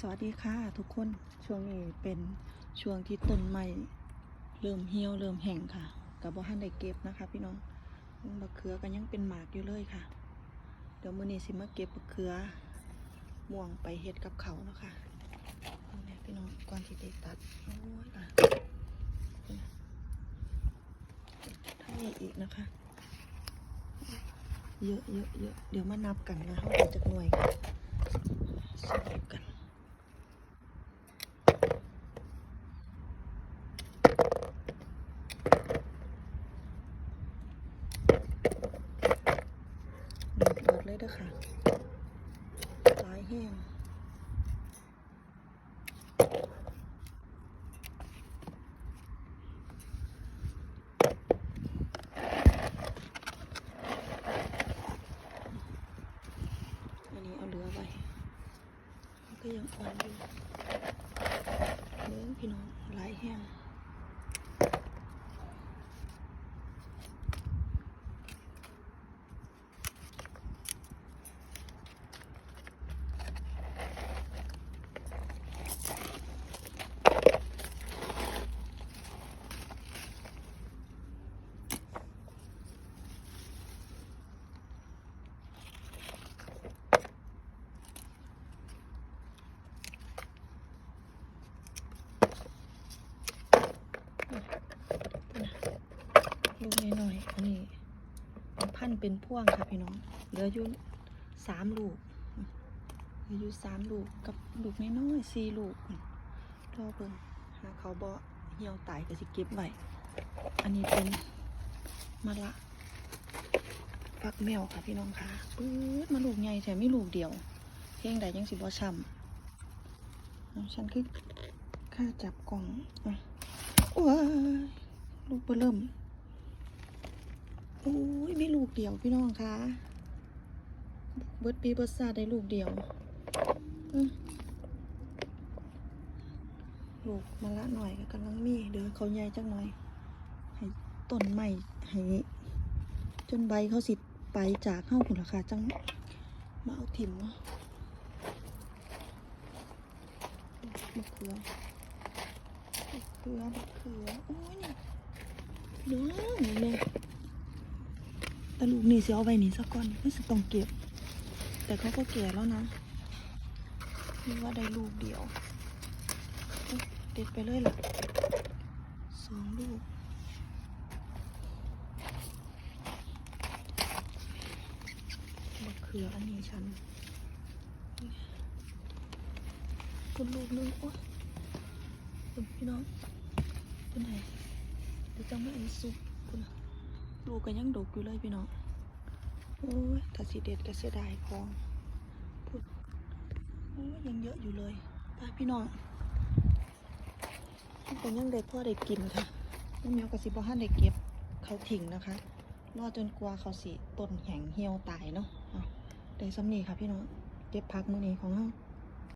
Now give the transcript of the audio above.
สวัสดีค่ะทุกคนช่วงนี้เป็นช่วงที่ต้นไม้เริ่มเหี่ยวเริ่มแห้งค่ะกับบ่ทันได้เก็บนะคะ พี่น้องบักเขือกันยังเป็นหมากอยู่เลยค่ะ เดี๋ยวมื้อนี้สิมาเก็บบักเขือม่วงไปเฮ็ดกับเขาเนาะคะนี่พี่น้องก่อนที่จะตัดโอ้ยค่ะถ้ามีอีกนะคะ เยอะเยอะเยอะเดี๋ยวมานับกันนะเขาจะหน่วยกันสรุปกัน หนึ่งหม ดเลยเด้อค่ะร้ายแห้งอันนี้เอาเหลือไว้ก็ยังอ่อนอยู่เลี้ยงพี่น้องร้ายแห้ง ลูกน้อยๆอันนี้ เป็นเป็นพ่วงค่ะพี่น้องเหลืออยู่สามลูกเหลืออยู่สามลูกกับลูกน้อยๆสี่ลูกรอเบิ่งหาเขาบ่เหี่ยวตายก็สิเก็บไว้อันนี้เป็นมะละฟักแมวค่ะพี่น้องค่ะปื๊ดมาลูกใหญ่แต่ไม่ลูกเดียวเพียงใดยังสิบ่ช้ำฉันคือค่าจับกล่องโอ้ยลูกเบิ่ม อ้ยไม่ลูกเดียวพี่น้องคะเบิร์ดปีเบิร์ดซาได้ลูกเดียวลูกมาละหน่อยก็กำลังมี เดี๋ยวเขาใหญ่จังหน่อย ให้ต้นใหม่ให้จนใบเขาสิไปจากเข้าผุนราคาจัง มาเอาถิ่มเนาะมะเขือมะเขือมะเขือโอ้ยนี่เด้อนี่แม่ แต่ลูกนี่สิเอาไว้นี่สักก่อนไม่สิต้องเก็บ แต่เขาก็แก่แล้วนะนี่ว่าได้ลูกเดียวเด็ดไปเลยล่ะสองลูกมะเขืออันนี้ฉันคุณลูกนึงโอ๊ยคุณพี่น้องคุณไหนเดี๋ยวจะไม่เอาซุปคุณน่ะ ลูกก็ยังดกอยู่เลยพี่น้องโอ้ยถ้าสีเด็ดก็เสียดายของพูดโอ้ยยังเยอะอยู่เลยไป้าพี่น้องไปยังเด็ดพ่อได้กินค่ะน้องเมียวกับสิบห้านได้เก็บเขาทิ้งนะคะรอจนกว่าเขาสิต้นแห้งเหี่ยวตายเนาะได้สำนีค่ะพี่น้องเก็บพักมื้อนี้ของเรา